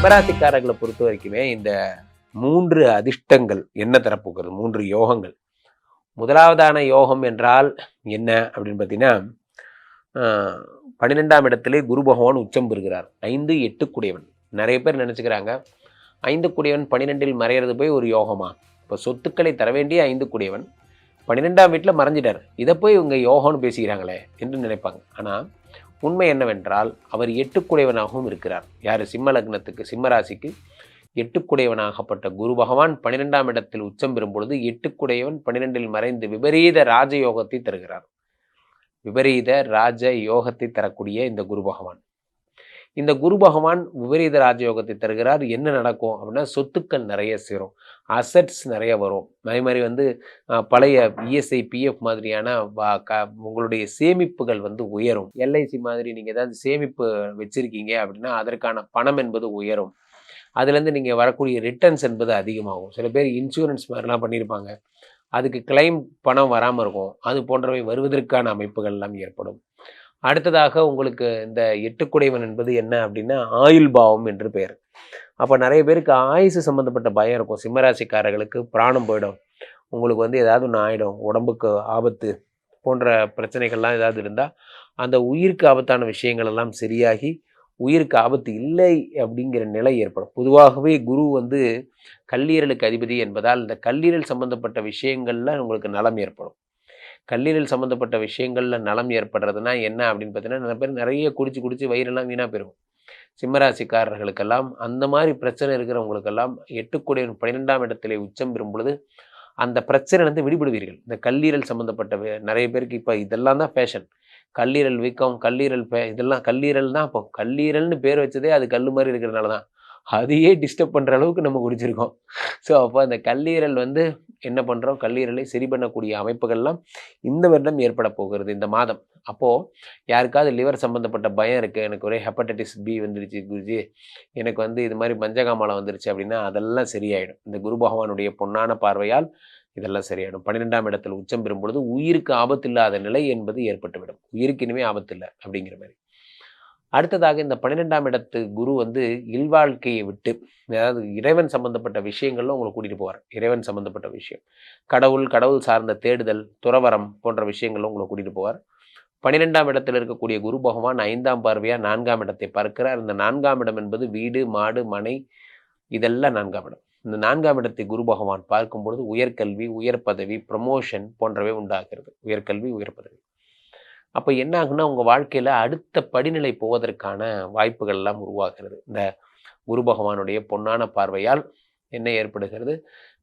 சிம்மராசிக்காரர்களை பொறுத்த வரைக்குமே இந்த மூன்று அதிர்ஷ்டங்கள் என்ன தரப்போகிறது? மூன்று யோகங்கள். முதலாவதான யோகம் என்றால் என்ன அப்படின்னு பார்த்தீங்கன்னா பன்னிரெண்டாம் இடத்திலே குரு பகவான் உச்சம் பெறுகிறார். ஐந்து எட்டுக்குடையவன் நிறைய பேர் நினச்சிக்கிறாங்க ஐந்து குடையவன் பன்னிரெண்டில் மறையிறது போய் ஒரு யோகமா? இப்போ சொத்துக்களை தர வேண்டிய ஐந்து குடையவன் பன்னிரெண்டாம் வீட்டில் மறைஞ்சிட்டார். இதை போய் இவங்க யோகம்னு பேசிக்கிறாங்களே என்று நினைப்பாங்க. ஆனால் உண்மை என்னவென்றால் அவர் எட்டுக்குடையவனாகவும் இருக்கிறார். யார்? சிம்ம லக்னத்துக்கு சிம்ம ராசிக்கு எட்டுக்குடையவனாகப்பட்ட குரு பகவான் பன்னிரெண்டாம் இடத்தில் உச்சம் பெறும் பொழுது எட்டுக்குடையவன் பன்னிரெண்டில் மறைந்து விபரீத ராஜயோகத்தை தருகிறார். விபரீத ராஜ யோகத்தை தரக்கூடிய இந்த குரு பகவான். இந்த குரு பகவான் விபரீத ராஜயோகத்தை தருகிறார். என்ன நடக்கும் அப்படின்னா சொத்துக்கள் நிறைய சேரும். அசட்ஸ் நிறைய வரும். அதே மாதிரி வந்து பழைய இஎஸ்ஐ பிஎஃப் மாதிரியான வா- க- உங்களுடைய சேமிப்புகள் வந்து உயரும். எல்ஐசி மாதிரி நீங்கள் ஏதாவது சேமிப்பு வச்சுருக்கீங்க அப்படின்னா அதற்கான பணம் என்பது உயரும். அதுலேருந்து நீங்கள் வரக்கூடிய ரிட்டர்ன்ஸ் என்பது அதிகமாகும். சில பேர் இன்சூரன்ஸ் மாதிரிலாம் பண்ணியிருப்பாங்க. அதுக்கு கிளைம் பணம் வராமல் இருக்கும். அது போன்றவை வருவதற்கான அமைப்புகள் எல்லாம் ஏற்படும். அடுத்ததாக உங்களுக்கு இந்த எட்டுக்குடைவன் என்பது என்ன அப்படின்னா ஆயுள் பாவம் என்று பெயர். அப்போ நிறைய பேருக்கு ஆயுசு சம்மந்தப்பட்ட பயம் இருக்கும். சிம்மராசிக்காரர்களுக்கு பிராணம் போயிடும். உங்களுக்கு வந்து ஏதாவது ஒன்று ஆயிடும். உடம்புக்கு ஆபத்து போன்ற பிரச்சனைகள்லாம் ஏதாவது இருந்தால் அந்த உயிருக்கு ஆபத்தான விஷயங்கள் எல்லாம் சரியாகி உயிருக்கு ஆபத்து இல்லை அப்படிங்கிற நிலை ஏற்படும். பொதுவாகவே குரு வந்து கல்லீரலுக்கு அதிபதி என்பதால் இந்த கல்லீரல் சம்பந்தப்பட்ட விஷயங்கள்ல உங்களுக்கு நலம் ஏற்படும். கல்லீரல் சம்மந்தப்பட்ட விஷயங்களில் நலம் ஏற்படுறதுனா என்ன அப்படின்னு பார்த்தீங்கன்னா நிறைய பேர் நிறைய குடிச்சு குடிச்சு வயிறெல்லாம் வீணாக போயிடும் சிம்மராசிக்காரர்களுக்கெல்லாம் அந்த மாதிரி பிரச்சனை இருக்கிறவங்களுக்கெல்லாம் எட்டுக்கூடிய பன்னிரெண்டாம் இடத்திலே உச்சம் பெறும் பொழுது அந்த பிரச்சனையிலிருந்து விடுபடுவீர்கள். இந்த கல்லீரல் சம்மந்தப்பட்ட நிறைய பேருக்கு இப்போ இதெல்லாம் தான் ஃபேஷன் கல்லீரல் வீக்கம் கல்லீரல் பே இதெல்லாம் கல்லீரல் தான் இப்போ. கல்லீரல்னு பேர் வச்சதே அது கல் மாதிரி இருக்கிறதுனால தான். அதையே டிஸ்டர்ப் பண்ணுற அளவுக்கு நம்ம குடிச்சிருக்கோம். ஸோ அப்போ அந்த கல்லீரல் வந்து என்ன பண்ணுறோம் கல்லீரலை சரி பண்ணக்கூடிய அமைப்புகள்லாம் இந்த வருடம் ஏற்பட போகிறது இந்த மாதம். அப்போது யாருக்காவது லிவர் சம்மந்தப்பட்ட பயம் இருக்குது எனக்கு ஒரே ஹெப்படைட்டிஸ் பி வந்துருச்சு குருஜி. எனக்கு வந்து இது மாதிரி பஞ்சகாமலம் வந்துருச்சு அப்படின்னா அதெல்லாம் சரியாயிடும். இந்த குரு பகவானுடைய பொன்னான பார்வையால் இதெல்லாம் சரியாயிடும். பன்னிரெண்டாம் இடத்தில் உச்சம் பெறும் பொழுது உயிருக்கு ஆபத்து இல்லாத நிலை என்பது ஏற்பட்டுவிடும். உயிருக்கு இனிமே ஆபத்து இல்லை அப்படிங்கிற மாதிரி. அடுத்ததாக இந்த பன்னிரெண்டாம் இடத்து குரு வந்து இல்வாழ்க்கையை விட்டு அதாவது இறைவன் சம்பந்தப்பட்ட விஷயங்கள்ல உங்களை கூட்டிகிட்டு போவார். இறைவன் சம்பந்தப்பட்ட விஷயம். கடவுள் கடவுள் சார்ந்த தேடுதல் துறவரம் போன்ற விஷயங்கள்ல உங்களை கூட்டிகிட்டு போவார். பன்னிரெண்டாம் இடத்தில் இருக்கக்கூடிய குரு பகவான் ஐந்தாம் பார்வையாக நான்காம் இடத்தை பார்க்கிறார். இந்த நான்காம் இடம் என்பது வீடு மாடு மனை இதெல்லாம் நான்காம் இடம். இந்த நான்காம் இடத்தை குரு பகவான் பார்க்கும் பொழுது உயர்கல்வி உயர் பதவி ப்ரமோஷன் போன்றவை உண்டாகிறது. உயர்கல்வி உயர் பதவி அப்போ என்ன ஆகுன்னா உங்கள் வாழ்க்கையில் அடுத்த படிநிலை போவதற்கான வாய்ப்புகள் எல்லாம் உருவாகிறது. இந்த குரு பகவானுடைய பொன்னான பார்வையால் என்ன ஏற்படுகிறது.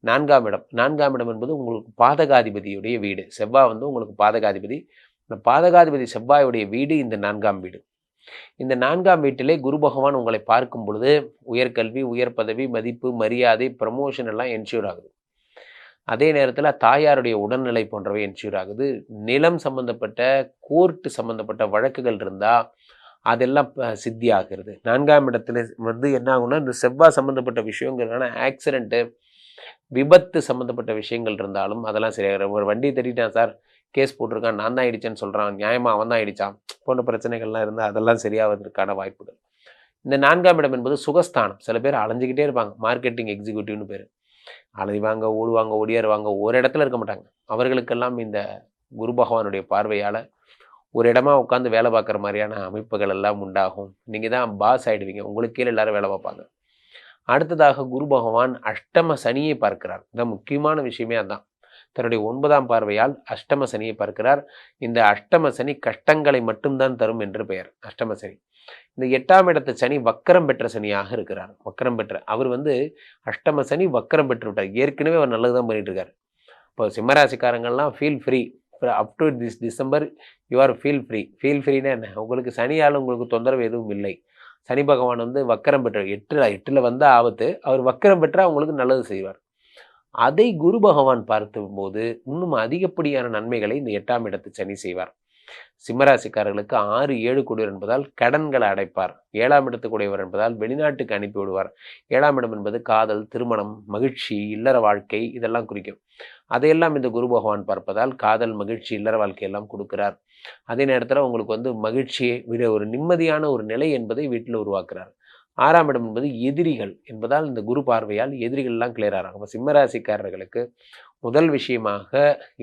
நான்காம் இடம். நான்காம் இடம் என்பது உங்களுக்கு பாதகாதிபதியுடைய வீடு. செவ்வாய் வந்து உங்களுக்கு பாதகாதிபதி. இந்த பாதகாதிபதி செவ்வாயுடைய வீடு இந்த நான்காம் வீடு. இந்த நான்காம் வீட்டிலே குரு பகவான் உங்களை பார்க்கும் பொழுது உயர்கல்வி உயர் பதவி மதிப்பு மரியாதை ப்ரமோஷன் எல்லாம் என்ஷூர் ஆகுது. அதே நேரத்தில் தாயாருடைய உடல்நிலை போன்றவை என்ஷூர் ஆகுது நிலம் சம்பந்தப்பட்ட கோர்ட்டு சம்பந்தப்பட்ட வழக்குகள் இருந்தால் அதெல்லாம் ப- சித்தி ஆகிறது நான்காம் இடத்துல வந்து என்ன ஆகும்னா இந்த செவ்வாய் சம்மந்தப்பட்ட விஷயங்கிறதுனால ஆக்சிடெண்ட்டு விபத்து சம்மந்தப்பட்ட விஷயங்கள் இருந்தாலும் அதெல்லாம் சரியாகிற ஒரு வண்டி தட்டிட்டான் சார் கேஸ் போட்டிருக்கான் நான் தான் இடிச்சேன்னு சொல்கிறான் நியாயமாக அவன் தான் இடித்தான் போன்ற பிரச்சனைகள்லாம் இருந்தால் அதெல்லாம் சரியாவதற்கான வாய்ப்புகள். இந்த நான்காம் இடம் என்பது சுகஸ்தானம். சில பேர் அலைஞ்சிக்கிட்டே இருப்பாங்க மார்க்கெட்டிங் எக்ஸிக்யூட்டிவ்னு பேர். அலைவாங்க ஓடுவாங்க ஓடியாருவாங்க ஒரு இடத்துல இருக்க மாட்டாங்க. அவர்களுக்கெல்லாம் இந்த குரு பகவானுடைய பார்வையால் ஒரு இடமா உட்காந்து வேலை பார்க்குற மாதிரியான அமைப்புகள் எல்லாம் உண்டாகும். நீங்கள் தான் பாஸ் ஆகிடுவீங்க உங்களுக்கு கீழே எல்லாரும் வேலை பார்ப்பாங்க. அடுத்ததாக குரு பகவான் அஷ்டம சனியை பார்க்கிறார். இந்த முக்கியமான விஷயமே அதான். தன்னுடைய ஒன்பதாம் பார்வையால் அஷ்டம சனியை பார்க்கிறார். இந்த அஷ்டம சனி கஷ்டங்களை மட்டும்தான் தரும் என்று பெயர். அஷ்டம சனி. இந்த எட்டாம் இடத்து சனி வக்கரம் பெற்ற சனியாக இருக்கிறார். வக்கரம் பெற்ற அவர் வந்து அஷ்டம சனி வக்கரம் பெற்று விட்டார். ஏற்கனவே அவர் நல்லது தான் பண்ணிட்டு இருக்காரு. இப்போ சிம்மராசிக்காரங்கள்லாம் feel free up to this December you are feel free feel ஃப்ரீனா என்ன? உங்களுக்கு சனியால் உங்களுக்கு தொந்தரவு எதுவும் இல்லை. சனி பகவான் வந்து வக்கரம் பெற்ற எட்டில் எட்டில் வந்த ஆபத்து அவர் வக்கரம் பெற்றால் அவங்களுக்கு நல்லது செய்வார். அதை குரு பகவான் பார்த்தும்போது இன்னும் அதிகப்படியான நன்மைகளை இந்த எட்டாம் இடத்து சனி செய்வார். சிம்மராசிக்காரர்களுக்கு ஆறு ஏழு கூடியவர் என்பதால் கடன்களை அடைப்பார். ஏழாம் இடத்துக்குடையவர் என்பதால் வெளிநாட்டுக்கு அனுப்பி விடுவார். ஏழாம் இடம் என்பது காதல் திருமணம் மகிழ்ச்சி இல்லற வாழ்க்கை இதெல்லாம் குறிக்கும். அதையெல்லாம் இந்த குரு பகவான் பார்ப்பதால் காதல் மகிழ்ச்சி இல்லற வாழ்க்கையெல்லாம் கொடுக்கிறார். அதே நேரத்தில் உங்களுக்கு வந்து மகிழ்ச்சியை விட ஒரு நிம்மதியான ஒரு நிலை என்பதை வீட்டில் உருவாக்குறார். ஆறாம் இடம் என்பது எதிரிகள் என்பதால் இந்த குரு பார்வையால் எதிரிகள்லாம் கிளியர் ஆகிறாங்க அப்போ சிம்மராசிக்காரர்களுக்கு முதல் விஷயமாக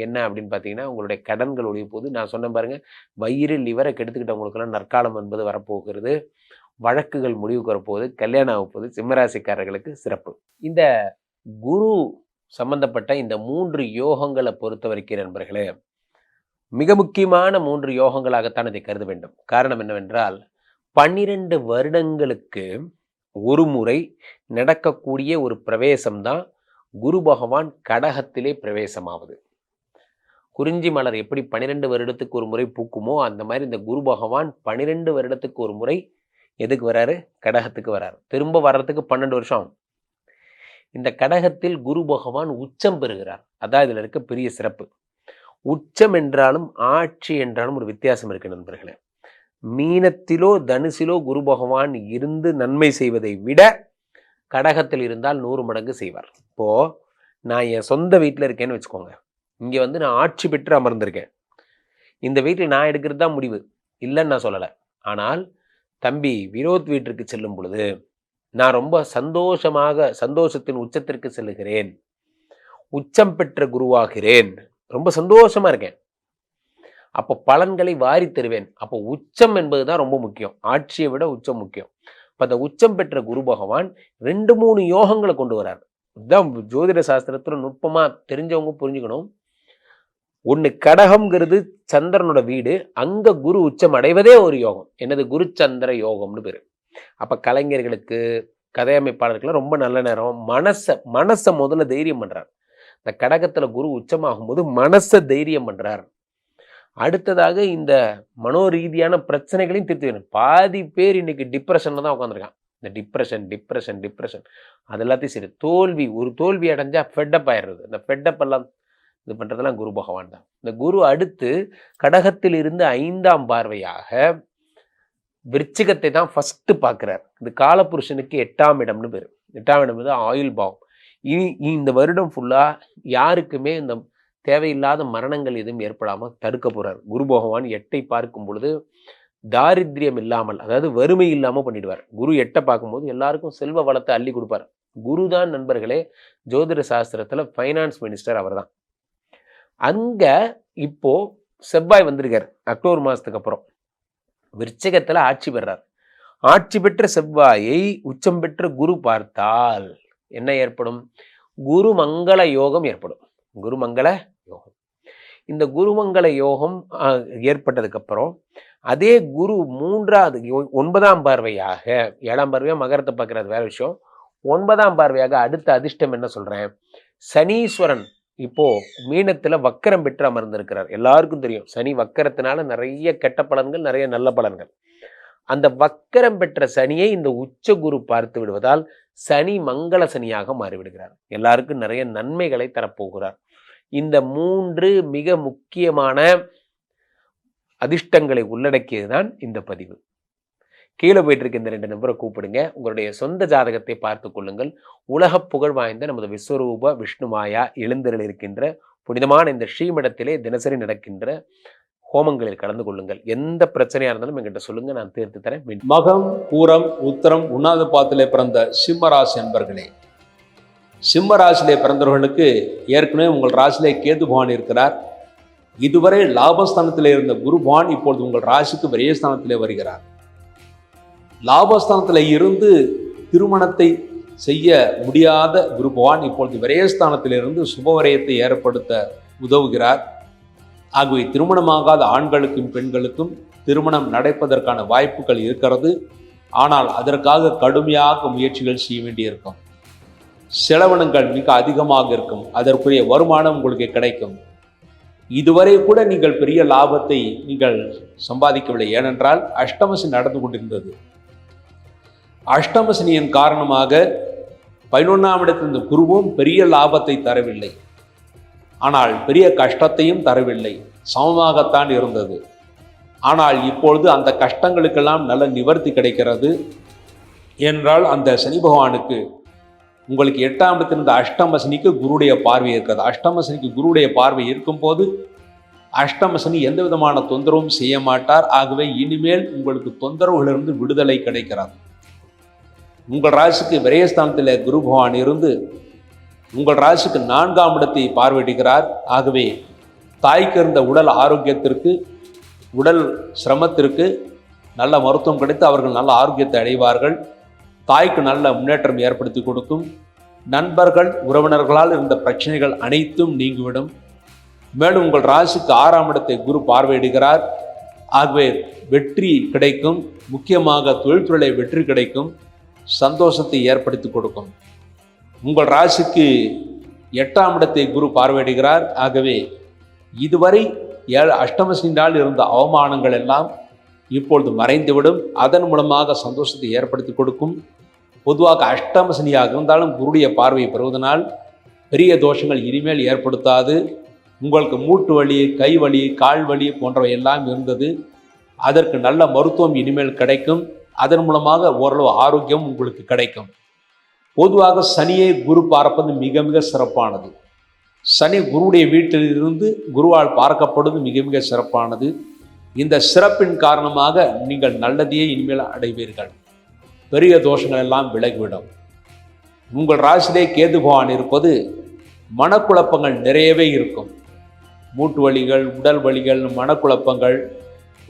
என்ன அப்படின்னு பார்த்தீங்கன்னா உங்களுடைய கடன்கள் ஒழிய போது நான் சொன்ன பாருங்கள் வயிறு லிவரை கெடுத்துக்கிட்டவங்களுக்கெல்லாம் நற்காலம் என்பது வரப்போகிறது. வழக்குகள் முடிவுக்கு வரப்போகுது. கல்யாணம் ஆக சிம்மராசிக்காரர்களுக்கு சிறப்பு. இந்த குரு சம்பந்தப்பட்ட இந்த மூன்று யோகங்களை பொறுத்த வரைக்கும் நண்பர்களே மிக முக்கியமான மூன்று யோகங்களாகத்தான் இதை கருத வேண்டும். காரணம் என்னவென்றால் பன்னிரண்டு வருடங்களுக்கு ஒரு முறை நடக்கக்கூடிய ஒரு பிரவேசம்தான் குரு பகவான் கடகத்திலே பிரவேசமாவது. குறிஞ்சி மலர் எப்படி பன்னிரெண்டு வருடத்துக்கு ஒரு முறை பூக்குமோ அந்த மாதிரி இந்த குரு பகவான் பன்னிரெண்டு வருடத்துக்கு ஒரு முறை எதுக்கு வராரு? கடகத்துக்கு வராரு. திரும்ப வர்றதுக்கு பன்னெண்டு வருஷம் ஆகும். இந்த கடகத்தில் குரு பகவான் உச்சம் பெறுகிறார். அதான் இதில் இருக்க பெரிய சிறப்பு. உச்சம் என்றாலும் ஆட்சி என்றாலும் ஒரு வித்தியாசம் இருக்கு நண்பர்களே. மீனத்திலோ தனுசிலோ குரு பகவான் இருந்து நன்மை செய்வதை விட கடகத்தில் இருந்தால் நூறு மடங்கு செய்வார். இப்போ நான் என் சொந்த வீட்டில் இருக்கேன்னு வச்சுக்கோங்க. இங்கே வந்து நான் ஆட்சி பெற்று அமர்ந்திருக்கேன். இந்த வீட்டில் நான் எடுக்கிறது தான் முடிவு. இல்லைன்னு நான் சொல்லலை. ஆனால் தம்பி விரோத் வீட்டிற்கு செல்லும் பொழுது நான் ரொம்ப சந்தோஷமாக சந்தோஷத்தின் உச்சத்திற்கு செல்லுகிறேன். உச்சம் பெற்ற குருவாகிறேன். ரொம்ப சந்தோஷமாக இருக்கேன். அப்போ பலன்களை வாரி தருவேன். அப்போ உச்சம் என்பது தான் ரொம்ப முக்கியம். ஆட்சியை விட உச்சம் முக்கியம். இப்போ அந்த உச்சம் பெற்ற குரு பகவான் ரெண்டு மூணு யோகங்களை கொண்டு வரார். இதுதான் ஜோதிட சாஸ்திரத்தில் நுட்பமாக தெரிஞ்சவங்க புரிஞ்சுக்கணும். ஒன்று கடகம்ங்கிறது சந்திரனோட வீடு. அங்கே குரு உச்சம் அடைவதே ஒரு யோகம். என்னது? குரு சந்திர யோகம்னு பேர். அப்போ கலைஞர்களுக்கு கதையமைப்பாளர்களுக்கு ரொம்ப நல்ல நேரம். மனசை மனசை முதல்ல தைரியம் பண்ணுறார் இந்த கடகத்தில் குரு உச்சமாகும் போது மனசை தைரியம் பண்ணுறார் அடுத்ததாக இந்த மனோரீதியான பிரச்சனைகளையும் தீர்த்து வேணும் பாதி பேர் இன்னைக்கு டிப்ரெஷனில் தான் உட்காந்துருக்கான் இந்த டிப்ரெஷன் டிப்ரெஷன் டிப்ரெஷன் அது எல்லாத்தையும் சரி. தோல்வி ஒரு தோல்வி அடைஞ்சால் ஃபெட்டப் ஆயிடுறது. இந்த ஃபெட்டப் எல்லாம் இது பண்ணுறதெல்லாம் குரு பகவான் தான். இந்த குரு அடுத்து கடகத்தில் இருந்து ஐந்தாம் பார்வையாக விருச்சிகத்தை தான் ஃபஸ்ட்டு பார்க்குறார். இது காலபுருஷனுக்கு எட்டாம் இடம்னு பேர். எட்டாம் இடம் வந்து ஆயுள் பாவம். இனி இந்த வருடம் ஃபுல்லாக யாருக்குமே இந்த தேவையில்லாத மரணங்கள் எதுவும் ஏற்படாமல் தடுக்க போகிறார் குரு பகவான் எட்டை பார்க்கும் பொழுது தாரித்ரியம் இல்லாமல் அதாவது வறுமை இல்லாமல் பண்ணிடுவார். குரு எட்டை பார்க்கும்போது எல்லாருக்கும் செல்வ வளத்தை அள்ளி கொடுப்பார். குரு தான் நண்பர்களே ஜோதிட சாஸ்திரத்தில் ஃபைனான்ஸ் மினிஸ்டர் அவர் தான் அங்கே இப்போது செவ்வாய் வந்திருக்கார் அக்டோபர் மாதத்துக்கு அப்புறம். விருச்சகத்தில் ஆட்சி பெறார். ஆட்சி பெற்ற செவ்வாயை உச்சம் பெற்ற குரு பார்த்தால் என்ன ஏற்படும்? குரு மங்கள யோகம் ஏற்படும். குருமங்கள யோகம். இந்த குருமங்கள யோகம் ஏற்பட்டதுக்கு அப்புறம் அதே குரு மூன்றாவது ஒன்பதாம் பார்வையாக ஏழாம் பார்வையாக மகரத்தை பார்க்கறது வேற விஷயம். ஒன்பதாம் பார்வையாக அடுத்த அதிர்ஷ்டம் என்ன சொல்றேன்? சனீஸ்வரன் இப்போ மீனத்தில் வக்கரம் பெற்று அமர்ந்திருக்கிறார். எல்லாருக்கும் தெரியும். சனி வக்கரத்தினால நிறைய கெட்ட பலன்கள் நிறைய நல்ல பலன்கள். அந்த வக்கரம் பெற்ற சனியை இந்த உச்ச குரு பார்த்து விடுவதால் சனி மங்கள சனியாக மாறிவிடுகிறார். எல்லாருக்கும் நிறைய நன்மைகளை தரப்போகிறார். இந்த மூன்று மிக முக்கியமான அதிர்ஷ்டங்களை உள்ளடக்கியது தான் இந்த பதிவு. கீழே போயிட்டு இருக்க இந்த ரெண்டு நம்பரை கூப்பிடுங்க. உங்களுடைய சொந்த ஜாதகத்தை பார்த்து கொள்ளுங்கள். உலக புகழ் வாய்ந்த நமது விஸ்வரூப விஷ்ணுமாயா எழுந்தரில் இருக்கின்ற புனிதமான இந்த ஸ்ரீமடத்திலே தினசரி நடக்கின்ற ஹோமங்களில் கலந்து கொள்ளுங்கள். எந்த பிரச்சனையாக இருந்தாலும் எங்கிட்ட சொல்லுங்க நான் தீர்த்து தரேன். மகம் பூரம் உத்தரம் உண்ணாத பாத்திலே பிறந்த சிம்மராசி என்பர்களே சிம்ம ராசிலே பிறந்தவர்களுக்கு ஏற்கனவே உங்கள் ராசிலே கேது பகவான் இருக்கிறார். இதுவரை லாபஸ்தானத்தில் இருந்த குரு பகவான் இப்பொழுது உங்கள் ராசிக்கு விரயஸ்தானத்திலே வருகிறார். லாபஸ்தானத்தில் இருந்து திருமணத்தை செய்ய முடியாத குரு பகவான் இப்பொழுது விரயஸ்தானத்திலிருந்து சுபவரயத்தை ஏற்படுத்த உதவுகிறார். ஆகவே திருமணமாகாத ஆண்களுக்கும் பெண்களுக்கும் திருமணம் நடப்பதற்கான வாய்ப்புகள் இருக்கிறது. ஆனால் அதற்காக கடுமையாக முயற்சிகள் செய்ய வேண்டியிருக்கும். செலவினங்கள் மிக அதிகமாக இருக்கும். அதற்குரிய வருமானம் உங்களுக்கு கிடைக்கும். இதுவரை கூட நீங்கள் பெரிய லாபத்தை நீங்கள் சம்பாதிக்கவில்லை. ஏனென்றால் அஷ்டமசி நடந்து கொண்டிருந்தது. அஷ்டமசனியின் காரணமாக பதினொன்றாம் இடத்தில் இந்த குருவும் பெரிய லாபத்தை தரவில்லை. ஆனால் பெரிய கஷ்டத்தையும் தரவில்லை. சமமாகத்தான் இருந்தது. ஆனால் இப்பொழுது அந்த கஷ்டங்களுக்கெல்லாம் நல்ல நிவர்த்தி கிடைக்கிறது. என்றால் அந்த சனி பகவானுக்கு உங்களுக்கு எட்டாம் இடத்திலிருந்து இருந்த அஷ்டம சனிக்கு குருடைய பார்வை இருக்கிறது. அஷ்டம சனிக்கு குருடைய பார்வை இருக்கும்போது அஷ்டம சனி எந்த விதமான தொந்தரவும் செய்ய மாட்டார். ஆகவே இனிமேல் உங்களுக்கு தொந்தரவுகளிலிருந்து விடுதலை கிடைக்கிறது. உங்கள் ராசிக்கு விரயஸ்தானத்தில் குரு பகவான் இருந்து உங்கள் ராசிக்கு நான்காம் இடத்தை பார்வையிடுகிறார். ஆகவே தாய்க்கு இருந்த உடல் ஆரோக்கியத்திற்கு உடல் சிரமத்திற்கு நல்ல மருத்துவம் கிடைத்து அவர்கள் நல்ல ஆரோக்கியத்தை அடைவார்கள். தாய்க்கு நல்ல முன்னேற்றம் ஏற்படுத்தி கொடுக்கும். நண்பர்கள் உறவினர்களால் இருந்த பிரச்சனைகள் அனைத்தும் நீங்கிவிடும். மேலும் உங்கள் ராசிக்கு ஆறாம் இடத்தை குரு பார்வையிடுகிறார். ஆகவே வெற்றி கிடைக்கும். முக்கியமாக தொழில்துறை வெற்றி கிடைக்கும். சந்தோஷத்தை ஏற்படுத்தி கொடுக்கும். உங்கள் ராசிக்கு எட்டாம் இடத்தை குரு பார்வையிடுகிறார். ஆகவே இதுவரை ஏழு அஷ்டமசினால் இருந்த அவமானங்கள் எல்லாம் இப்பொழுது மறைந்துவிடும். அதன் மூலமாக சந்தோஷத்தை ஏற்படுத்தி கொடுக்கும். பொதுவாக அஷ்டமசனியாக இருந்தாலும் குருடைய பார்வையை பெறுவதனால் பெரிய தோஷங்கள் இனிமேல் ஏற்படுத்தாது. உங்களுக்கு மூட்டு வலி கை வலி கால் வலி போன்றவை எல்லாம் இருந்தது. அதற்கு நல்ல மருத்துவம் இனிமேல் கிடைக்கும். அதன் மூலமாக ஓரளவு ஆரோக்கியம் உங்களுக்கு கிடைக்கும். பொதுவாக சனியை குரு பார்ப்பது மிக மிக சிறப்பானது. சனி குருவுடைய வீட்டிலிருந்து குருவால் பார்க்கப்படுவது மிக மிக சிறப்பானது. இந்த சிறப்பின் காரணமாக நீங்கள் நல்லதையே இனிமேல் அடைவீர்கள். பெரிய தோஷங்கள் எல்லாம் விலகிவிடும். உங்கள் ராசிலே கேது பகவான் இருப்பது மனக்குழப்பங்கள் நிறையவே இருக்கும். மூட்டு வலிகள் உடல் வலிகள் மனக்குழப்பங்கள்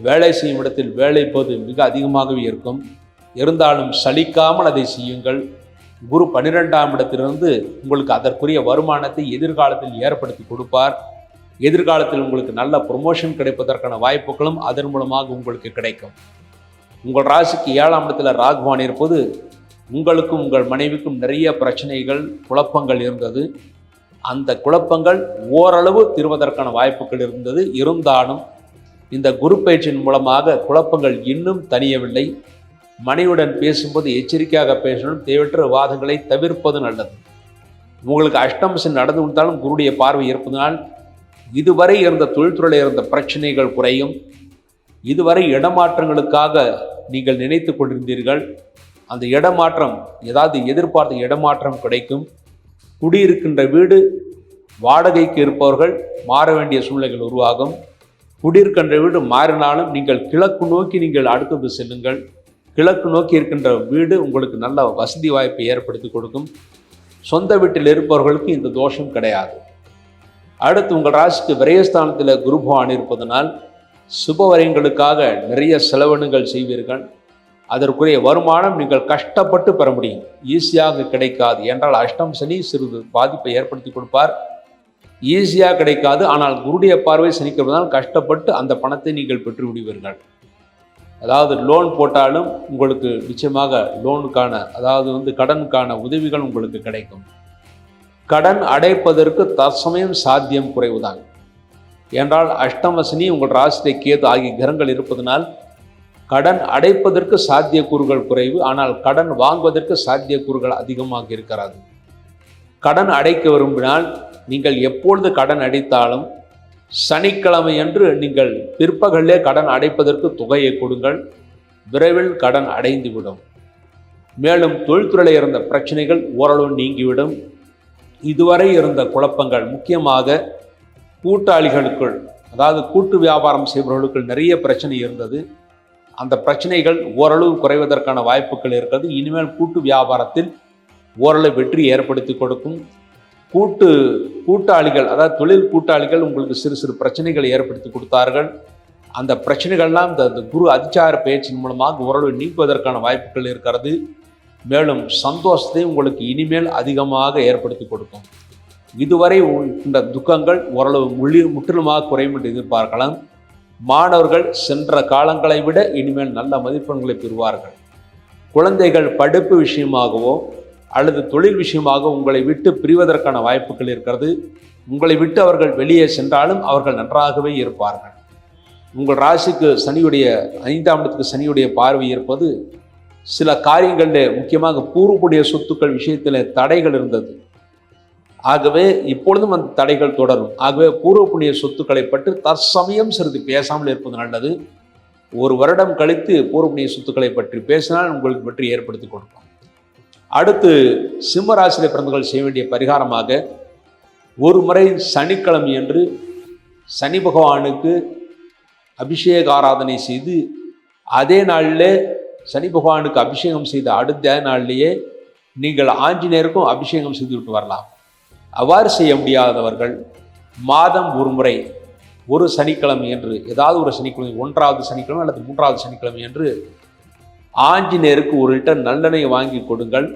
வேலை செய்யும் இடத்தில் வேலை போது மிக அதிகமாகவே இருக்கும். இருந்தாலும் சலிக்காமல் அதை செய்யுங்கள். குரு பன்னிரெண்டாம் இடத்திலிருந்து உங்களுக்கு அதற்குரிய வருமானத்தை எதிர்காலத்தில் ஏற்படுத்தி கொடுப்பார். எதிர்காலத்தில் உங்களுக்கு நல்ல ப்ரொமோஷன் கிடைப்பதற்கான வாய்ப்புகளும் அதன் மூலமாக உங்களுக்கு கிடைக்கும். உங்கள் ராசிக்கு ஏழாம் இடத்துல ராகுவான் இருப்பது உங்களுக்கும் உங்கள் மனைவிக்கும் நிறைய பிரச்சனைகள் குழப்பங்கள் இருந்தது. அந்த குழப்பங்கள் ஓரளவு தீர்வதற்கான வாய்ப்புகள் இருந்தது. இருந்தாலும் இந்த குரு பயிற்சியின் மூலமாக குழப்பங்கள் இன்னும் தனியவில்லை மனைவியுடன் பேசும்போது எச்சரிக்கையாக பேசணும் தேவையற்ற வாதங்களை தவிர்ப்பது நல்லது. உங்களுக்கு அஷ்டமசன் நடந்து கொடுத்தாலும் குருடைய பார்வை இருப்பதனால் இதுவரை இருந்த தொழில்துறையில் இருந்த பிரச்சனைகள் குறையும். இதுவரை இடமாற்றங்களுக்காக நீங்கள் நினைத்து கொண்டிருந்தீர்கள். அந்த இடமாற்றம் ஏதாவது எதிர்பார்த்த இடமாற்றம் கிடைக்கும். குடியிருக்கின்ற வீடு வாடகைக்கு இருப்பவர்கள் மாற வேண்டிய சூழ்நிலைகள் உருவாகும். குடியிருக்கின்ற வீடு மாறினாலும் நீங்கள் கிழக்கு நோக்கி நீங்கள் அடுத்தது செல்லுங்கள். கிழக்கு நோக்கி இருக்கின்ற வீடு உங்களுக்கு நல்ல வசதி வாய்ப்பை ஏற்படுத்தி கொடுக்கும். சொந்த வீட்டில் இருப்பவர்களுக்கு இந்த தோஷம் கிடையாது. அடுத்து உங்கள் ராசிக்கு விரயஸ்தானத்தில் குரு பகவான் இருப்பதனால் சுபவரியங்களுக்காக நிறைய செலவினங்கள் செய்வீர்கள். அதற்குரிய வருமானம் நீங்கள் கஷ்டப்பட்டு பெற முடியும். ஈஸியாக கிடைக்காது. என்றால் அஷ்டம் சனி சிறிது பாதிப்பை ஏற்படுத்தி கொடுப்பார். ஈஸியாக கிடைக்காது. ஆனால் குருடைய பார்வை சனிக்கிறதுனால் கஷ்டப்பட்டு அந்த பணத்தை நீங்கள் பெற்று விடுவீர்கள். அதாவது லோன் போட்டாலும் உங்களுக்கு நிச்சயமாக லோனுக்கான அதாவது வந்து கடனுக்கான உதவிகள் உங்களுக்கு கிடைக்கும். கடன் அடைப்பதற்கு தற்சமயம் சாத்தியம் குறைவுதான். என்றால் அஷ்டமசனி உங்கள் ராசியை கேது ஆகிய கிரகங்கள் இருப்பதனால் கடன் அடைப்பதற்கு சாத்தியக்கூறுகள் குறைவு ஆனால் கடன் வாங்குவதற்கு சாத்தியக்கூறுகள் அதிகமாக இருக்கிறது. கடன் அடைக்க விரும்பினால் நீங்கள் எப்பொழுது கடன் அடைத்தாலும் சனிக்கிழமை அன்று நீங்கள் பிற்பகலே கடன் அடைப்பதற்கு தொகையை கொடுங்கள் விரைவில் கடன் அடைந்துவிடும். மேலும் தொழில்துறையில் இருந்த பிரச்சனைகள் ஓரளவு நீங்கிவிடும். இதுவரை இருந்த குழப்பங்கள் முக்கியமாக கூட்டாளிகளுக்குள் அதாவது கூட்டு வியாபாரம் செய்பவர்களுக்குள் நிறைய பிரச்சனை இருந்தது. அந்த பிரச்சனைகள் ஓரளவு குறைவதற்கான வாய்ப்புகள் இருக்கிறது. இனிமேல் கூட்டு வியாபாரத்தில் ஓரளவு வெற்றி ஏற்படுத்தி கொடுக்கும். கூட்டு கூட்டாளிகள் அதாவது தொழில் கூட்டாளிகள் உங்களுக்கு சிறு சிறு பிரச்சனைகளை ஏற்படுத்தி கொடுத்தார்கள். அந்த பிரச்சனைகள்லாம் இந்த குரு அதிச்சார பேச்சின் மூலமாக ஓரளவு நீக்குவதற்கான வாய்ப்புகள் இருக்கிறது. மேலும் சந்தோஷத்தை உங்களுக்கு இனிமேல் அதிகமாக ஏற்படுத்தி கொடுக்கும். இதுவரை உண்ட இந்த துக்கங்கள் ஓரளவு முள்ளி முற்றிலுமாக குறையும் என்று எதிர்பார்க்கலாம். மாணவர்கள் சென்ற காலங்களை விட இனிமேல் நல்ல மதிப்பெண்களை பெறுவார்கள். குழந்தைகள் படிப்பு விஷயமாகவோ அல்லது தொழில் விஷயமாக உங்களை விட்டு பிரிவதற்கான வாய்ப்புகள் இருக்கிறது. உங்களை விட்டு அவர்கள் வெளியே சென்றாலும் அவர்கள் நன்றாகவே இருப்பார்கள். உங்கள் ராசிக்கு சனியுடைய ஐந்தாம் இடத்துக்கு சனியுடைய பார்வை இருப்பது சில காரியங்களில் முக்கியமாக கூறக்கூடிய சொத்துக்கள் விஷயத்தில் தடைகள் இருந்தது. ஆகவே இப்பொழுதும் அந்த தடைகள் தொடரும். ஆகவே பூர்வ புண்ணிய சொத்துக்களை பற்றி தற்சமயம் சிறிது பேசாமல் இருப்பது நல்லது. ஒரு வருடம் கழித்து பூர்வ புண்ணிய சொத்துக்களை பற்றி பேசினால் உங்களுக்கு பற்றி ஏற்படுத்தி கொடுக்கும். அடுத்து சிம்மராசிரிய பிறந்தவர்கள் செய்ய வேண்டிய பரிகாரமாக ஒரு முறை சனிக்கிழமை என்று சனி பகவானுக்கு அபிஷேக ஆராதனை செய்து அதே நாளில் சனி பகவானுக்கு அபிஷேகம் செய்த அடுத்த நாள்லேயே நீங்கள் ஆஞ்சநேயருக்கும் அபிஷேகம் செய்துவிட்டு வரலாம். அவ்வாறு செய்ய முடியாதவர்கள் மாதம் ஒரு முறை ஒரு சனிக்கிழமை என்று ஏதாவது ஒரு சனிக்கிழமை ஒன்றாவது சனிக்கிழமை அல்லது மூன்றாவது சனிக்கிழமை என்று ஆஞ்சநேயருக்கு ஒரு லிட்டர் நல்லெண்ணெய் வாங்கி கொடுங்கள்.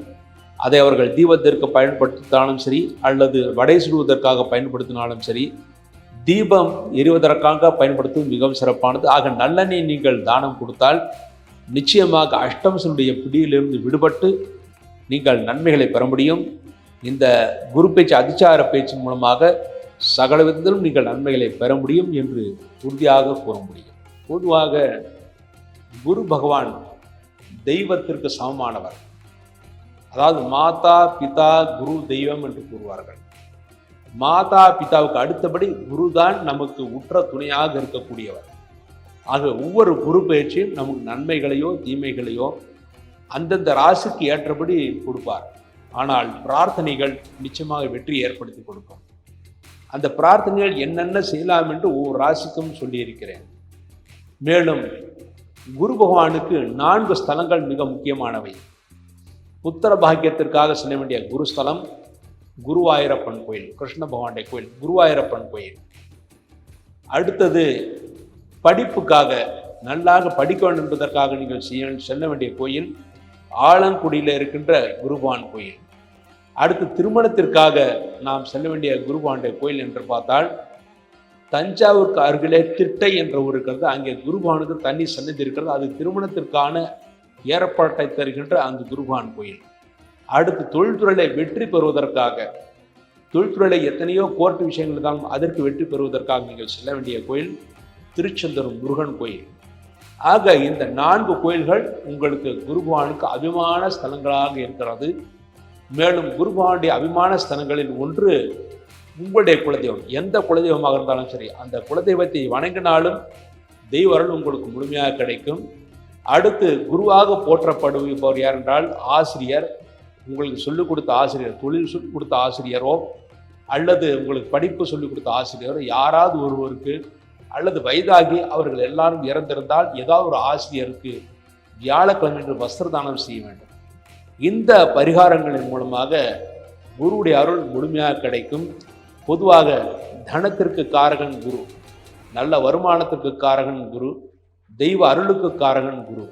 அதை அவர்கள் தீபத்திற்கு பயன்படுத்தினாலும் சரி அல்லது வடை சுடுவதற்காக பயன்படுத்தினாலும் சரி தீபம் எரிவதற்காக பயன்படுத்துவது மிகவும் சிறப்பானது. ஆக நல்லெண்ணெய் நீங்கள் தானம் கொடுத்தால் நிச்சயமாக அஷ்டமசனுடைய பிடியிலிருந்து விடுபட்டு நீங்கள் நன்மைகளை பெற முடியும். இந்த குரு பேச்சு அதிச்சார பேச்சின் மூலமாக சகல விதத்திலும் நீங்கள் நன்மைகளை பெற முடியும் என்று உறுதியாக கூற முடியும். பொதுவாக குரு பகவான் தெய்வத்திற்கு சமமானவர். அதாவது மாதா பிதா குரு தெய்வம் என்று கூறுவார்கள். மாதா பிதாவுக்கு அடுத்தபடி குருதான் நமக்கு உற்ற துணையாக இருக்கக்கூடியவர். ஆக ஒவ்வொரு குரு பயிற்சியும் நமக்கு நன்மைகளையோ தீமைகளையோ அந்தந்த ராசிக்கு ஏற்றபடி கொடுப்பார். ஆனால் பிரார்த்தனைகள் நிச்சயமாக வெற்றி ஏற்படுத்தி கொடுக்கும். அந்த பிரார்த்தனைகள் என்னென்ன செய்யலாம் என்று ஒவ்வொரு ராசிக்கும் சொல்லியிருக்கிறேன். மேலும் குரு பகவானுக்கு நான்கு ஸ்தலங்கள் மிக முக்கியமானவை. புத்திர பாக்கியத்திற்காக செல்ல வேண்டிய குருஸ்தலம் குருவாயூரப்பன் கோயில் கிருஷ்ண பகவானுடைய கோயில் குருவாயூரப்பன் கோயில். அடுத்தது படிப்புக்காக நல்லாக படிக்க வேண்டும் என்பதற்காக நீங்கள் செய்ய செல்ல வேண்டிய கோயில் ஆலங்குடியில் இருக்கின்ற குருபான் கோயில். அடுத்து திருமணத்திற்காக நாம் செல்ல வேண்டிய குருபானுடைய கோயில் என்று பார்த்தால் தஞ்சாவூருக்கு அருகிலே திட்டை என்ற ஊர் இருக்கிறது. அங்கே குருபானுக்கு தண்ணி சன்னதி இருக்கிறது. அது திருமணத்திற்கான ஏற்பாட்டை தருகின்ற அந்த குருபான் கோயில். அடுத்து தொழில்துறையில வெற்றி பெறுவதற்காக தொழில்துறையில எத்தனையோ கோர்ட்டு விஷயங்கள் தான் அதற்கு வெற்றி பெறுவதற்காக நீங்கள் செல்ல வேண்டிய கோயில். திருச்செந்தூர் முருகன் கோயில். ஆக இந்த நான்கு கோயில்கள் உங்களுக்கு குருபவானுக்கு அபிமான ஸ்தலங்களாக இருக்கிறது. மேலும் குருபவானுடைய அபிமான ஸ்தலங்களில் ஒன்று உங்களுடைய குலதெய்வம். எந்த குலதெய்வமாக இருந்தாலும் சரி அந்த குலதெய்வத்தை வணங்கினாலும் தெய்வ அருள் உங்களுக்கு முழுமையாக கிடைக்கும். அடுத்து குருவாக போற்றப்படுபவர் யார் என்றால் ஆசிரியர். உங்களுக்கு சொல்லிக் கொடுத்த ஆசிரியர் தொழில் சொல்லிக் கொடுத்த ஆசிரியரோ அல்லது உங்களுக்கு படிப்பு சொல்லிக் கொடுத்த ஆசிரியரோ யாராவது ஒருவருக்கு அல்லது வயதாகி அவர்கள் எல்லாரும் இறந்திருந்தால் ஏதாவது ஒரு ஆசிரியருக்கு வியாழக்கிழமை என்று வஸ்திரதானம் செய்ய வேண்டும். இந்த பரிகாரங்களின் மூலமாக குருவுடைய அருள் முழுமையாக கிடைக்கும். பொதுவாக தனத்திற்கு காரகன் குரு நல்ல வருமானத்திற்கு காரகன் குரு தெய்வ அருளுக்கு காரகன் குரு.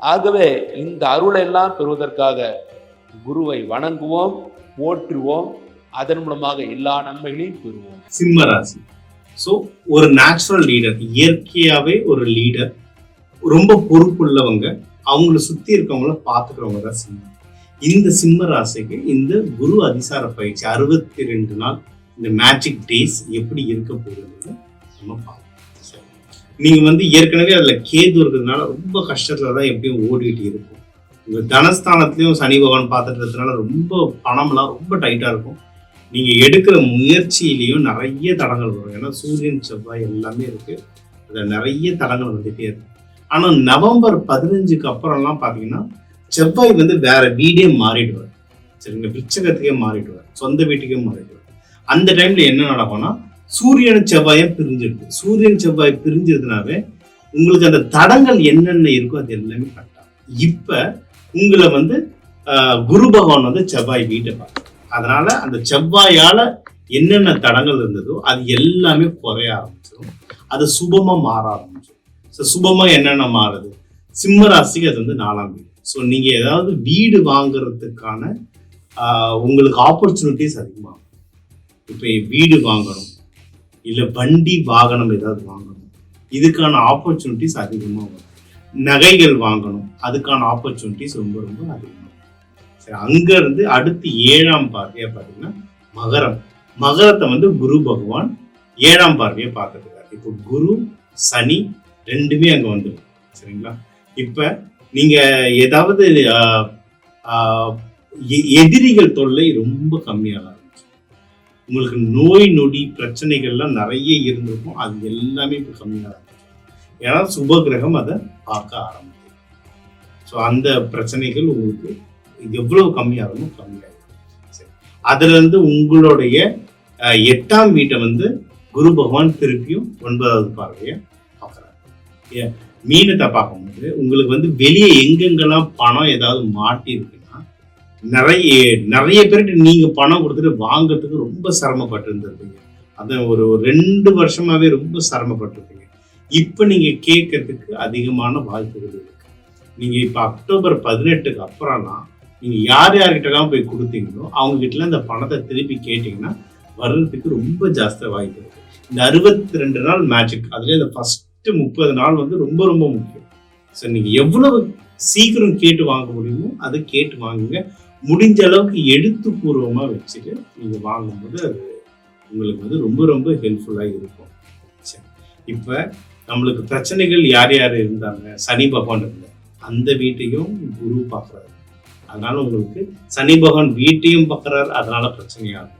ஆகவே இந்த அருளெல்லாம் பெறுவதற்காக குருவை வணங்குவோம் போற்றுவோம் அதன் மூலமாக எல்லா நன்மைகளையும் பெறுவோம். சிம்மராசி. ஸோ ஒரு நேச்சுரல் லீடர் இயற்கையாகவே ஒரு லீடர் ரொம்ப பொறுப்புள்ளவங்க அவங்கள சுற்றி இருக்கவங்கள பார்த்துக்கிறவங்க தான் சிம்மம். இந்த சிம்ம ராசிக்கு இந்த குரு அதிசார பயிற்சி அறுபத்தி ரெண்டு நாள் இந்த மேஜிக் டேஸ் எப்படி இருக்க போகுதுன்னு நம்ம பார்ப்போம் நீங்கள் வந்து ஏற்கனவே அதில் கேது இருக்கிறதுனால ரொம்ப கஷ்டத்தில் தான் எப்படியும் ஓடிட்டு இருக்கும். உங்கள் தனஸ்தானத்துலேயும் சனி பகவான் பார்த்துட்டு இருக்கிறதுனால ரொம்ப பணம்லாம் ரொம்ப டைட்டாக இருக்கும். நீங்கள் எடுக்கிற முயற்சியிலையும் நிறைய தடங்கள் வரும். ஏன்னா சூரியன் செவ்வாய் எல்லாமே இருக்குது அதில் நிறைய தடங்கள் வந்துகிட்டே இருக்கு. ஆனால் நவம்பர் பதினஞ்சுக்கு அப்புறம்லாம் பார்த்தீங்கன்னா செவ்வாய் வந்து வேற வீடே மாறிடுவார். சரிங்க விச்சகத்துக்கே மாறிடுவார். சொந்த வீட்டுக்கே மாறிடுவார். அந்த டைம்ல என்ன நடக்கும்னா சூரியன் செவ்வாயும் பிரிஞ்சிருக்கு சூரியன் செவ்வாய் பிரிஞ்சதுனாவே உங்களுக்கு அந்த தடங்கள் என்னென்ன இருக்கோ அது எல்லாமே கரெக்டாக இப்போ உங்களை வந்து குரு பகவான் வந்து செவ்வாய் வீட்டை பார்க்க அதனால அந்த செவ்வாயால என்னென்ன தடங்கள் இருந்ததோ அது எல்லாமே குறைய ஆரம்பிச்சிடும் அது சுபமா மாற ஆரம்பிச்சிடும் ஸோ சுபமா என்னென்ன மாறுது? சிம்ம ராசிக்கு அது வந்து நாலாம் வீடு. ஸோ நீங்க ஏதாவது வீடு வாங்குறதுக்கான உங்களுக்கு ஆப்பர்ச்சுனிட்டிஸ் அதிகமாகும். இப்போ வீடு வாங்கணும். இல்லை வண்டி வாகனம் ஏதாவது வாங்கணும். இதுக்கான ஆப்பர்ச்சுனிட்டிஸ் அதிகமாக வரும். நகைகள் வாங்கணும். அதுக்கான ஆப்பர்ச்சுனிட்டிஸ் ரொம்ப ரொம்ப அதிகமாக சரி அங்க இருந்து அடுத்து ஏழாம் பார்வையா பார்த்தீங்கன்னா மகரம். மகரத்தை வந்து குரு பகவான் ஏழாம் பார்வையை பார்த்துருக்காரு. இப்போ குரு சனி ரெண்டுமே அங்கே வந்துடும் சரிங்களா? இப்போ நீங்கள் ஏதாவது ஆஹ், எ- எதிரிகள் தொல்லை ரொம்ப கம்மியாக ஆரம்பிச்சு உங்களுக்கு நோய் நொடி பிரச்சனைகள்லாம் நிறைய இருந்திருக்கும். அது எல்லாமே இப்போ கம்மியாக ஆரம்பிச்சு ஏன்னா சுப கிரகம் அதை பார்க்க ஆரம்பிக்கும் ஸோ அந்த பிரச்சனைகள் உங்களுக்கு எவ்வளவு கம்மியாகுமோ கம்மியாகும் சரி. அதுலேருந்து உங்களுடைய எட்டாம் வீட்டை வந்து குரு பகவான் திருப்பியும் ஒன்பதாவது பார்வையை பார்க்குறாரு. மீனத்தை பார்க்கும்போது உங்களுக்கு வந்து வெளியே எங்கெங்கெல்லாம் பணம் ஏதாவது மாட்டி இருக்குன்னா நிறைய நிறைய பேருக்கு நீங்க பணம் கொடுத்துட்டு வாங்குறதுக்கு ரொம்ப சிரமப்பட்டு இருந்திருப்பீங்க அது ஒரு ரெண்டு வருஷமாவே ரொம்ப சிரமப்பட்டிருப்பீங்க இப்போ நீங்க கேட்கறதுக்கு அதிகமான வாய்ப்புகள் இருக்கு. நீங்க இப்போ அக்டோபர் பதினெட்டுக்கு அப்புறம்லாம் நீங்கள் யார் யார்கிட்டலாம் போய் கொடுத்தீங்களோ அவங்க அந்த பணத்தை திருப்பி கேட்டிங்கன்னா வர்றதுக்கு ரொம்ப ஜாஸ்தியாக வாய்ப்பு இருக்குது இந்த அறுபத்தி ரெண்டு நாள் மேஜிக் அதுலேயே இந்த ஃபஸ்ட்டு முப்பது நாள் வந்து ரொம்ப ரொம்ப முக்கியம். ஸோ நீங்கள் எவ்வளவு சீக்கிரம் கேட்டு வாங்க முடியுமோ அதை கேட்டு வாங்குங்க. முடிஞ்ச அளவுக்கு எழுத்துப்பூர்வமா வச்சுட்டு நீங்கள் வாங்கும்போது அது உங்களுக்கு வந்து ரொம்ப ரொம்ப ஹெல்ப்ஃபுல்லாக இருக்கும். சரி. இப்போ நம்மளுக்கு பிரச்சனைகள் யார் யார் இருந்தாங்க? சனி பகவான் இருந்தார். அந்த வீட்டையும் குரு பார்க்குறாரு. அதனால உங்களுக்கு சனி பகவான் வீட்டையும் பார்க்குறாரு அதனால பிரச்சனையாகும்.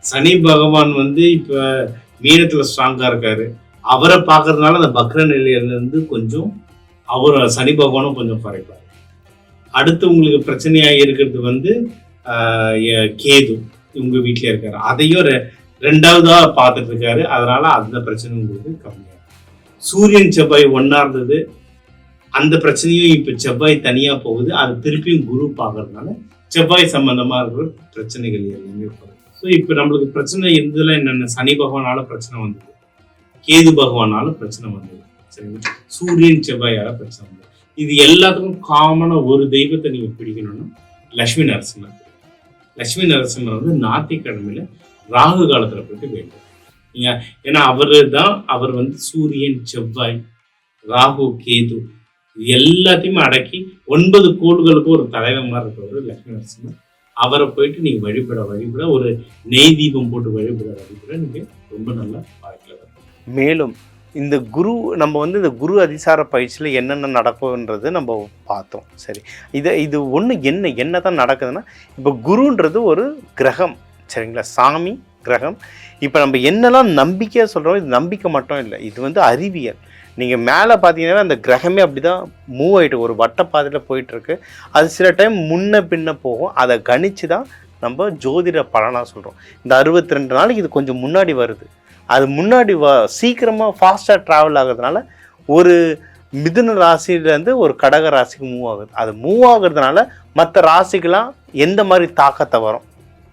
சனி பகவான் வந்து இப்போ மீனத்தில் ஸ்ட்ராங்காக இருக்காரு. அவரை பார்க்கறதுனால அந்த பக்ர நிலையிலேருந்து கொஞ்சம் அவர் சனி பகவானும் கொஞ்சம் குறைப்பாரு. அடுத்து உங்களுக்கு பிரச்சனையாக இருக்கிறது வந்து கேது உங்க வீட்டில் இருக்காரு. அதையும் ரெ- ரெண்டாவதா பார்த்துட்டு இருக்காரு. அதனால அந்த பிரச்சனை உங்களுக்கு கம்மியாகும். சூரியன் செவ்வாய் ஒன்றா இருந்தது. அந்த பிரச்சனையும் இப்போ செவ்வாய் தனியாக போகுது. அது திருப்பியும் குரு பார்க்கறதுனால செவ்வாய் சம்பந்தமாக இருக்கிற பிரச்சனைகள் எல்லாமே போகுது ஸோ இப்போ நம்மளுக்கு பிரச்சனை இருந்ததுல என்னென்ன? சனி பகவானால பிரச்சனை வந்தது. கேது பகவானால பிரச்சனை வந்தது. சரிங்களா? சூரியன் செவ்வாயால பிரச்சனை வந்தது. இது எல்லாத்துக்கும் காமனாக ஒரு தெய்வத்தை நீங்கள் பிடிக்கணும்னா லக்ஷ்மி நரசிம்மர். லட்சுமி நரசிம்மர் வந்து ஞாயிற்றுக்கிழமையில ராகு காலத்தில் போயிட்டு வேண்டும் நீங்கள் ஏன்னா அவர் தான் அவர் வந்து சூரியன் செவ்வாய் ராகு கேது எல்லாத்தையும் அடக்கி ஒன்பது கோள்களுக்கும் ஒரு தலைவர் மாதிரி இருக்கிறவர் லக்ஷ்மி நரசிம்மர் அவரை போயிட்டு நீங்க வழிபட வழிபட ஒரு நெய் தீபம் போட்டு வழிபட வழிபட நீங்க ரொம்ப நல்லா வாழ்க்கையில மேலும் இந்த குரு நம்ம வந்து இந்த குரு அதிசார பயிற்சியில் என்னென்ன நடக்கும்ன்றது நம்ம பார்த்தோம். சரி. இது இது ஒன்று என்ன என்ன தான் நடக்குதுன்னா இப்போ குருன்றது ஒரு கிரகம். சரிங்களா? சாமி கிரகம். இப்போ நம்ம என்னெல்லாம் நம்பிக்கையாக சொல்கிறோம் இது நம்பிக்கை மட்டும் இல்லை. இது வந்து அறிவியல். நீங்கள் மேலே பார்த்தீங்கன்னா அந்த கிரகமே அப்படி தான் மூவ் ஆகிட்டு ஒரு வட்டப்பாதையில் போயிட்டுருக்கு. அது சில டைம் முன்ன பின்ன போகும். அதை கணித்து தான் நம்ம ஜோதிட பலனாக சொல்கிறோம் இந்த அறுபத்தி ரெண்டு நாளைக்கு இது கொஞ்சம் முன்னாடி வருது. அது முன்னாடி வ சீக்கிரமாக ஃபாஸ்ட்டாக ட்ராவல் ஆகுறதுனால ஒரு மிதுன ராசியிலேருந்து ஒரு கடக ராசிக்கு மூவ் ஆகுது. அது மூவ் ஆகுறதுனால மற்ற ராசிக்கெலாம் எந்த மாதிரி தாக்கத்தை வரும்?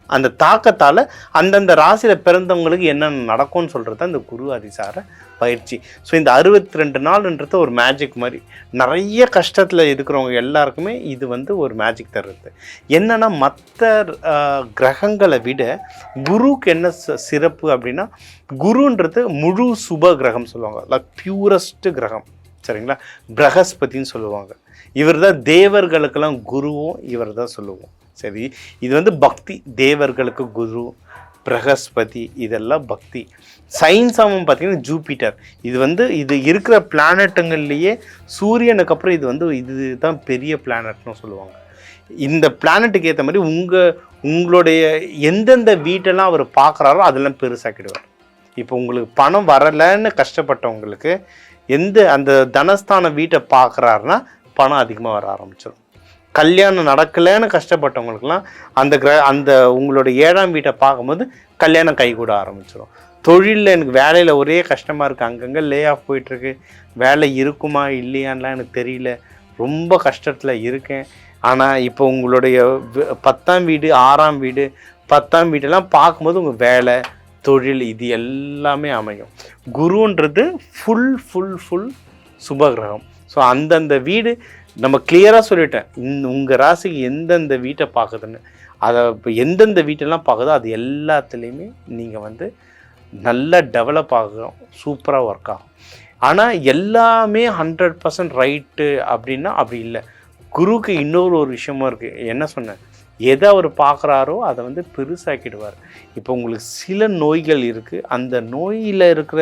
அந்த தாக்கத்தால் அந்தந்த ராசியில் பிறந்தவங்களுக்கு என்னென்ன நடக்கும்னு சொல்கிறது அந்த குரு அதிசார பயிற்சி. ஸோ இந்த அறுபத்தி ரெண்டு நாள்ன்றது ஒரு மேஜிக் மாதிரி. நிறைய கஷ்டத்தில் இருக்கிறவங்க எல்லாருக்குமே இது வந்து ஒரு மேஜிக் தருது என்னென்னா மற்ற கிரகங்களை விட குருவுக்கு என்ன ச- சிறப்பு அப்படின்னா குருன்றது முழு சுப கிரகம் சொல்லுவாங்க. லைக் பியூரஸ்ட் கிரகம். சரிங்களா? பிரகஸ்பதின்னு சொல்லுவாங்க. இவர் தான் தேவர்களுக்கெல்லாம் குருவும் இவர் தான் சொல்லுவோம். சரி இது வந்து பக்தி தேவர்களுக்கு குரு பிரகஸ்பதி இதெல்லாம் பக்தி. சயின்ஸ் அவன் பார்த்தீங்கன்னா ஜூபிட்டர் இது வந்து இது இருக்கிற பிளானட்டுங்கள்லேயே சூரியனுக்கு அப்புறம் இது வந்து இதுதான் பெரிய பிளானட்னு சொல்லுவாங்க. இந்த பிளானட்டுக்கு ஏற்ற மாதிரி உங்கள் உங்களுடைய எந்தெந்த வீட்டெல்லாம் அவர் பார்க்குறாரோ அதெல்லாம் பெருசாக்கிடுவார் இப்போ உங்களுக்கு பணம் வரலைன்னு கஷ்டப்பட்டவங்களுக்கு எந்த அந்த தனஸ்தான வீட்டை பார்க்குறாருன்னா பணம் அதிகமாக வர ஆரம்பிச்சிடும் கல்யாணம் நடக்கலைன்னு கஷ்டப்பட்டவங்களுக்குலாம் அந்த கிர அந்த உங்களோட ஏழாம் வீட்டை பார்க்கும்போது கல்யாணம் கைகூட ஆரம்பிச்சிடும் தொழிலில் எனக்கு வேலையில் ஒரே கஷ்டமாக இருக்குது அங்கங்கே லே ஆஃப் போயிட்டுருக்கு. வேலை இருக்குமா இல்லையான்லாம் எனக்கு தெரியல. ரொம்ப கஷ்டத்தில் இருக்கேன். ஆனால் இப்போ உங்களுடைய பத்தாம் வீடு ஆறாம் வீடு பத்தாம் வீடெல்லாம் பார்க்கும்போது உங்கள் வேலை தொழில் இது எல்லாமே அமையும். குருன்றது ஃபுல் ஃபுல் ஃபுல் சுபகிரகம் ஸோ அந்தந்த வீடு நம்ம கிளியராக சொல்லிட்டேன். இந்த உங்கள் ராசிக்கு எந்தெந்த வீட்டை பார்க்குதுன்னு. அதை இப்போ எந்தெந்த வீட்டெல்லாம் பார்க்குதோ அது எல்லாத்துலேயுமே நீங்கள் வந்து நல்லா டெவலப் ஆகும் சூப்பராக ஒர்க் ஆகும். ஆனால் எல்லாமே ஹண்ட்ரட் பர்சன்ட் ரைட்டு அப்படின்னா அப்படி இல்லை. குருவுக்கு இன்னொரு ஒரு விஷயமும் இருக்குது என்ன சொன்னேன்? எதை அவர் பார்க்குறாரோ அதை வந்து பெருசாக்கிடுவார். இப்போ உங்களுக்கு சில நோய்கள் இருக்குது அந்த நோயில் இருக்கிற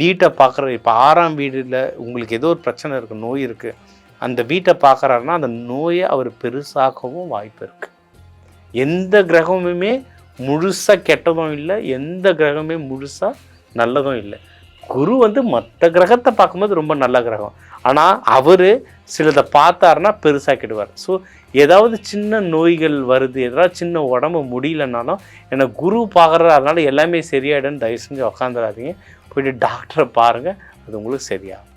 வீட்டை பார்க்குற இப்போ ஆறாம் வீடில் உங்களுக்கு ஏதோ ஒரு பிரச்சனை இருக்குது நோய் இருக்குது அந்த வீட்டை பார்க்குறாருன்னா அந்த நோயை அவர் பெருசாகவும் வாய்ப்பு இருக்குது எந்த கிரகமுமே முழுசாக கெட்டதும் இல்லை எந்த கிரகமே முழுசாக நல்லதும் இல்லை. குரு வந்து மற்ற கிரகத்தை பார்க்கும்போது ரொம்ப நல்ல கிரகம். ஆனால் அவர் சிலதை பார்த்தாருன்னா பெருசாக்கிடுவார் ஸோ ஏதாவது சின்ன நோய்கள் வருது ஏதாவது சின்ன உடம்பு முடியலனாலும் என்னை குரு பார்க்குறாரு அதனால் எல்லாமே சரியாயிடுன்னு தயவு செஞ்சு உக்காந்துடாதீங்க போயிட்டு டாக்டரை பாருங்கள் அது உங்களுக்கு சரியாகும்.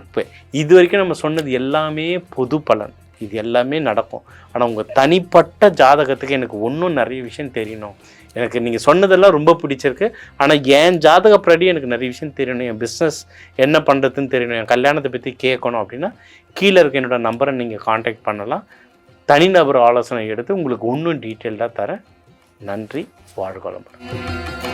இப்போ இது வரைக்கும் நம்ம சொன்னது எல்லாமே பொது பலன். இது எல்லாமே நடக்கும். ஆனால் உங்கள் தனிப்பட்ட ஜாதகத்துக்கு எனக்கு ஒன்றும் நிறைய விஷயம் தெரியணும். எனக்கு நீங்கள் சொன்னதெல்லாம் ரொம்ப பிடிச்சிருக்கு. ஆனால் என் ஜாதகப்படி எனக்கு நிறைய விஷயம் தெரியணும். என் பிஸ்னஸ் என்ன பண்ணுறதுன்னு தெரியணும். என் கல்யாணத்தை பற்றி கேட்கணும் அப்படின்னா கீழே இருக்க என்னோட நம்பரை நீங்கள் காண்டாக்ட் பண்ணலாம். தனிநபர் ஆலோசனை எடுத்து உங்களுக்கு இன்னும் டீட்டெயில்டாக தரேன். நன்றி. வாழ்க